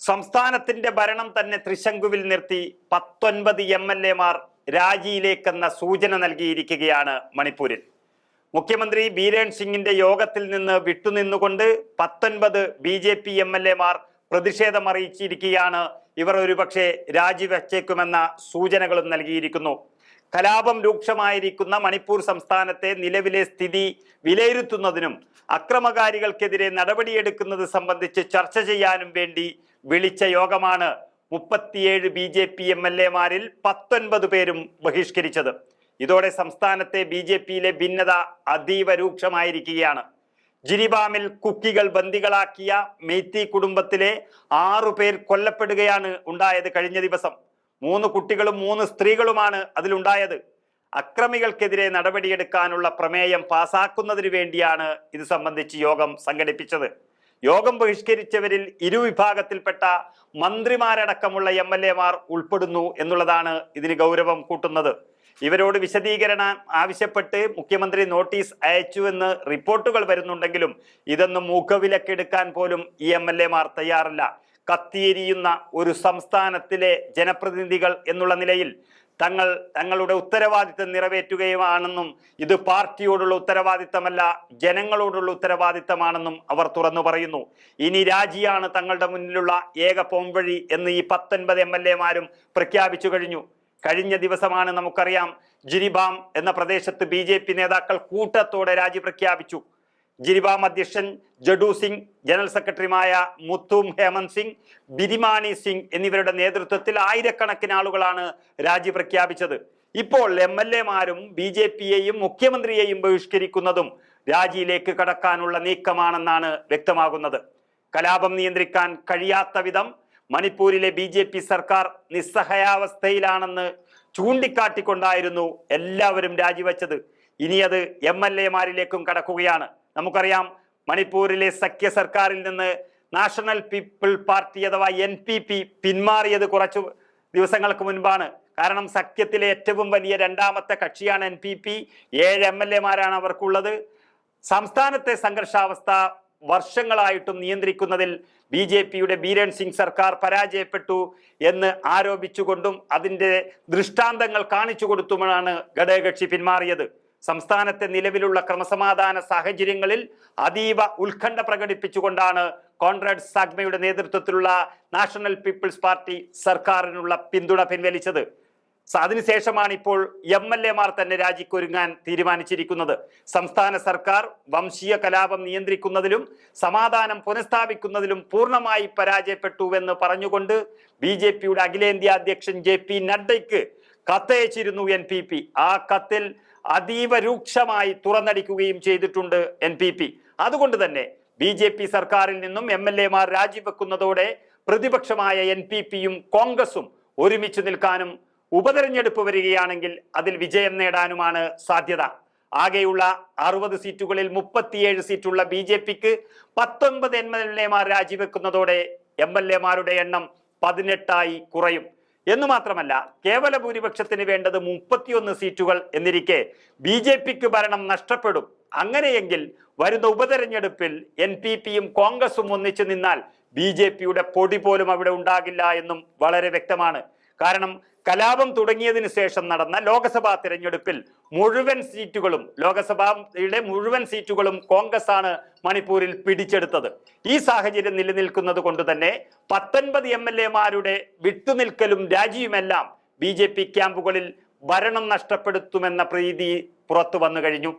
സംസ്ഥാനത്തിന്റെ ഭരണം തന്നെ ത്രിശങ്കുവിൽ നിർത്തി പത്തൊൻപത് എം എൽ എമാർ രാജിയിലേക്കെന്ന സൂചന നൽകിയിരിക്കുകയാണ് മണിപ്പൂരിൽ. മുഖ്യമന്ത്രി ബീരേൺ സിംഗിന്റെ യോഗത്തിൽ നിന്ന് വിട്ടുനിന്നുകൊണ്ട് പത്തൊൻപത് B J P M L എമാർ പ്രതിഷേധം അറിയിച്ചിരിക്കുകയാണ് ഇവർ ഒരുപക്ഷെ രാജിവെച്ചേക്കുമെന്ന സൂചനകളും നൽകിയിരിക്കുന്നു. കലാപം രൂക്ഷമായിരിക്കുന്ന മണിപ്പൂർ സംസ്ഥാനത്തെ നിലവിലെ സ്ഥിതി വിലയിരുത്തുന്നതിനും അക്രമകാരികൾക്കെതിരെ നടപടിയെടുക്കുന്നത് സംബന്ധിച്ച് ചർച്ച ചെയ്യാനും വേണ്ടി വിളിച്ച യോഗമാണ് മുപ്പത്തിയേഴ് B J P M L എമാരിൽ പത്തൊൻപത് പേരും ബഹിഷ്കരിച്ചത്. ഇതോടെ സംസ്ഥാനത്തെ ബി ജെ പിയിലെ ഭിന്നത അതീവ രൂക്ഷമായിരിക്കുകയാണ്. ജിരിബാമിൽ കുക്കികൾ ബന്ദികളാക്കിയ മെയ്ത്തി കുടുംബത്തിലെ ആറു പേർ കൊല്ലപ്പെടുകയാണ് ഉണ്ടായത് കഴിഞ്ഞ ദിവസം. മൂന്ന് കുട്ടികളും മൂന്ന് സ്ത്രീകളുമാണ് അതിലുണ്ടായത്. അക്രമികൾക്കെതിരെ നടപടിയെടുക്കാനുള്ള പ്രമേയം പാസാക്കുന്നതിന് വേണ്ടിയാണ് ഇത് സംബന്ധിച്ച് യോഗം സംഘടിപ്പിച്ചത്. യോഗം ബഹിഷ്കരിച്ചവരിൽ ഇരുവിഭാഗത്തിൽപ്പെട്ട മന്ത്രിമാരടക്കമുള്ള എം എൽ എമാർ ഉൾപ്പെടുന്നു എന്നുള്ളതാണ് ഇതിന് ഗൗരവം കൂട്ടുന്നത്. ഇവരോട് വിശദീകരണം ആവശ്യപ്പെട്ട് മുഖ്യമന്ത്രി നോട്ടീസ് അയച്ചു എന്ന് റിപ്പോർട്ടുകൾ വരുന്നുണ്ടെങ്കിലും ഇതൊന്നും മുഖവിലക്കെടുക്കാൻ പോലും ഈ എം എൽ എമാർ തയ്യാറല്ല. കത്തിയെരിയുന്ന ഒരു സംസ്ഥാനത്തിലെ ജനപ്രതിനിധികൾ എന്നുള്ള നിലയിൽ തങ്ങൾ തങ്ങളുടെ ഉത്തരവാദിത്തം നിറവേറ്റുകയുമാണെന്നും ഇത് പാർട്ടിയോടുള്ള ഉത്തരവാദിത്തമല്ല ജനങ്ങളോടുള്ള ഉത്തരവാദിത്തമാണെന്നും അവർ തുറന്നു പറയുന്നു. ഇനി രാജിയാണ് തങ്ങളുടെ മുന്നിലുള്ള ഏക പോംവഴി എന്ന് ഈ പത്തൊൻപത് എം എൽ എമാരും പ്രഖ്യാപിച്ചു കഴിഞ്ഞു. കഴിഞ്ഞ ദിവസമാണ് നമുക്കറിയാം ജിരിബാം എന്ന പ്രദേശത്ത് ബി നേതാക്കൾ കൂട്ടത്തോടെ രാജി പ്രഖ്യാപിച്ചു. ജിരിബാം അധ്യക്ഷൻ ജഡു സിംഗ് ജനറൽ സെക്രട്ടറിയുമായ മുത്തും ഹേമന്ത് സിംഗ് ബിരിമാണി സിംഗ് എന്നിവരുടെ നേതൃത്വത്തിൽ ആയിരക്കണക്കിന് ആളുകളാണ് രാജി പ്രഖ്യാപിച്ചത്. ഇപ്പോൾ എം എൽ എമാരും ബി ജെ പിയെയും മുഖ്യമന്ത്രിയെയും ബഹിഷ്കരിക്കുന്നതും രാജിയിലേക്ക് കടക്കാനുള്ള നീക്കമാണെന്നാണ് വ്യക്തമാകുന്നത്. കലാപം നിയന്ത്രിക്കാൻ കഴിയാത്ത വിധം മണിപ്പൂരിലെ ബി ജെ പി സർക്കാർ നിസ്സഹായാവസ്ഥയിലാണെന്ന് ചൂണ്ടിക്കാട്ടിക്കൊണ്ടായിരുന്നു എല്ലാവരും രാജിവെച്ചത്. ഇനി അത് എം എൽ എമാരിലേക്കും കടക്കുകയാണ്. നമുക്കറിയാം മണിപ്പൂരിലെ സഖ്യ സർക്കാരിൽ നിന്ന് നാഷണൽ പീപ്പിൾ പാർട്ടി അഥവാ എൻ പി പി പിന്മാറിയത് കുറച്ചു ദിവസങ്ങൾക്ക് മുൻപാണ്. കാരണം സഖ്യത്തിലെ ഏറ്റവും വലിയ രണ്ടാമത്തെ കക്ഷിയാണ് എൻ പി പി. ഏഴ് എം എൽ എമാരാണ് അവർക്കുള്ളത്. സംസ്ഥാനത്തെ സംഘർഷാവസ്ഥ വർഷങ്ങളായിട്ടും നിയന്ത്രിക്കുന്നതിൽ ബി ജെ പിയുടെ ബീരൻ സിംഗ് സർക്കാർ പരാജയപ്പെട്ടു എന്ന് ആരോപിച്ചുകൊണ്ടും അതിന്റെ ദൃഷ്ടാന്തങ്ങൾ കാണിച്ചു കൊടുത്തുമാണ് ഘടകകക്ഷി പിന്മാറിയത്. സംസ്ഥാനത്തെ നിലവിലുള്ള ക്രമസമാധാന സാഹചര്യങ്ങളിൽ അതീവ ഉത്കണ്ഠ പ്രകടിപ്പിച്ചുകൊണ്ടാണ് കോൺറാഡ് സാഗ്മയുടെ നേതൃത്വത്തിലുള്ള നാഷണൽ പീപ്പിൾസ് പാർട്ടി സർക്കാരിനുള്ള പിന്തുണ പിൻവലിച്ചത്. അതിനുശേഷമാണ് ഇപ്പോൾ എം എൽ എമാർ തന്നെ രാജിക്കൊരുങ്ങാൻ തീരുമാനിച്ചിരിക്കുന്നത്. സംസ്ഥാന സർക്കാർ വംശീയ കലാപം നിയന്ത്രിക്കുന്നതിലും സമാധാനം പുനഃസ്ഥാപിക്കുന്നതിലും പൂർണമായി പരാജയപ്പെട്ടുവെന്ന് പറഞ്ഞുകൊണ്ട് ബി ജെ പിയുടെ അഖിലേന്ത്യാ അധ്യക്ഷൻ ജെ പി നഡ്ഡയ്ക്ക് കത്തയച്ചിരുന്നു എൻ പി പി ആ കത്തിൽ അതീവ രൂക്ഷമായി തുറന്നടിക്കുകയും ചെയ്തിട്ടുണ്ട് എൻ പി പി അതുകൊണ്ട് തന്നെ ബി ജെ പി സർക്കാരിൽ നിന്നും എം എൽ എമാർ രാജിവെക്കുന്നതോടെ പ്രതിപക്ഷമായ എൻ പി പിയും കോൺഗ്രസും ഒരുമിച്ച് നിൽക്കാനും ഉപതെരഞ്ഞെടുപ്പ് വരികയാണെങ്കിൽ അതിൽ വിജയം നേടാനുമാണ് സാധ്യത. ആകെയുള്ള അറുപത് സീറ്റുകളിൽ മുപ്പത്തിയേഴ് സീറ്റുള്ള ബി ജെ പിക്ക് പത്തൊൻപത് എം എൽ എമാർ രാജിവെക്കുന്നതോടെ എം എൽ എമാരുടെ എണ്ണം പതിനെട്ടായി കുറയും. എന്ന് മാത്രമല്ല കേവല ഭൂരിപക്ഷത്തിന് വേണ്ടത് മുപ്പത്തിയൊന്ന് സീറ്റുകൾ എന്നിരിക്കെ ബി ജെ പിക്ക് ഭരണം നഷ്ടപ്പെടും. അങ്ങനെയെങ്കിൽ വരുന്ന ഉപതെരഞ്ഞെടുപ്പിൽ എൻ പി പിയും കോൺഗ്രസും ഒന്നിച്ചു നിന്നാൽ ബി ജെ പിയുടെ പൊടി പോലും അവിടെ ഉണ്ടാകില്ല എന്നും വളരെ വ്യക്തമാണ്. കാരണം കലാപം തുടങ്ങിയതിനു ശേഷം നടന്ന ലോക്സഭാ തിരഞ്ഞെടുപ്പിൽ മുഴുവൻ സീറ്റുകളും ലോക്സഭയുടെ മുഴുവൻ സീറ്റുകളും കോൺഗ്രസ് ആണ് മണിപ്പൂരിൽ പിടിച്ചെടുത്തത്. ഈ സാഹചര്യം നിലനിൽക്കുന്നത് കൊണ്ട് തന്നെ പത്തൊൻപത് എം എൽ എമാരുടെ വിട്ടുനിൽക്കലും രാജിയുമെല്ലാം ബി ജെ പി ക്യാമ്പുകളിൽ ഭരണം നഷ്ടപ്പെടുത്തുമെന്ന പ്രീതി പുറത്തു വന്നു കഴിഞ്ഞു.